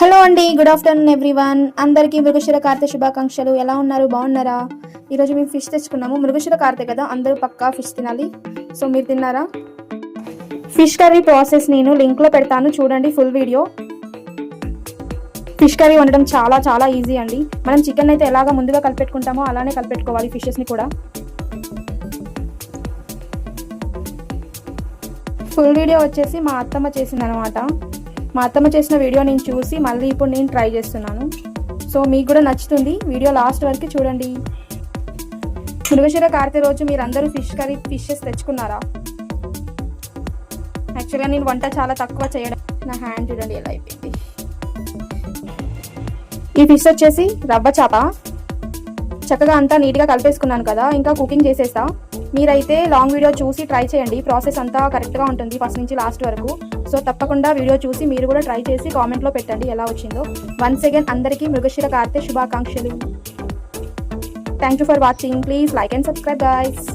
Hello అండి good afternoon everyone. అందరికీ మృగశిర కార్తె శుభాకాంక్షలు. ఎలా ఉన్నారు? బాగున్నారా? ఈరోజు మేము ఫిష్ తెచ్చుకున్నాము. మృగశిర కార్తె కదా అందరూ పక్కా ఫిష్ తినాలి. సో మీరు తిన్నారా? ఫిష్ కర్రీ ప్రాసెస్ నేను లింక్లో పెడతాను చూడండి ఫుల్ వీడియో. ఫిష్ కర్రీ వండడం చాలా చాలా ఈజీ అండి. మనం చికెన్ అయితే ఎలాగ ముందుగా కలిపెట్టుకుంటామో అలానే కలిపెట్టుకోవాలి ఫిషెస్ని కూడా. ఫుల్ వీడియో వచ్చేసి మా అత్తమ్మ చేసిందనమాట మా అత్తమ్మ చేసిన వీడియో నేను చూసి మళ్ళీ ఇప్పుడు నేను ట్రై చేస్తున్నాను. సో మీకు కూడా నచ్చుతుంది. వీడియో లాస్ట్ వరకు చూడండి. మృగశిర కార్తె రోజు మీరందరూ ఫిష్ కర్రీ ఫిషెస్ తెచ్చుకున్నారా? యాక్చువల్గా నేను వంట చాలా తక్కువ చేయడం. నా హ్యాండ్ చూడండి ఎలా అయిపోయింది. ఈ ఫిష్ వచ్చేసి రవ్వ చేప. చక్కగా అంతా నీట్గా కలిపేసుకున్నాను కదా ఇంకా కుకింగ్ చేసేస్తా. మీరైతే లాంగ్ వీడియో చూసి ట్రై చేయండి. ప్రాసెస్ అంతా కరెక్ట్గా ఉంటుంది ఫస్ట్ నుంచి లాస్ట్ వరకు. సో తప్పకుండా వీడియో చూసి మీరు కూడా ట్రై చేసి కామెంట్లో పెట్టండి ఎలా వచ్చిందో. వన్స్ అగైన్ అందరికీ మృగశిర కార్తె శుభాకాంక్షలు. Thank you for watching please like and subscribe guys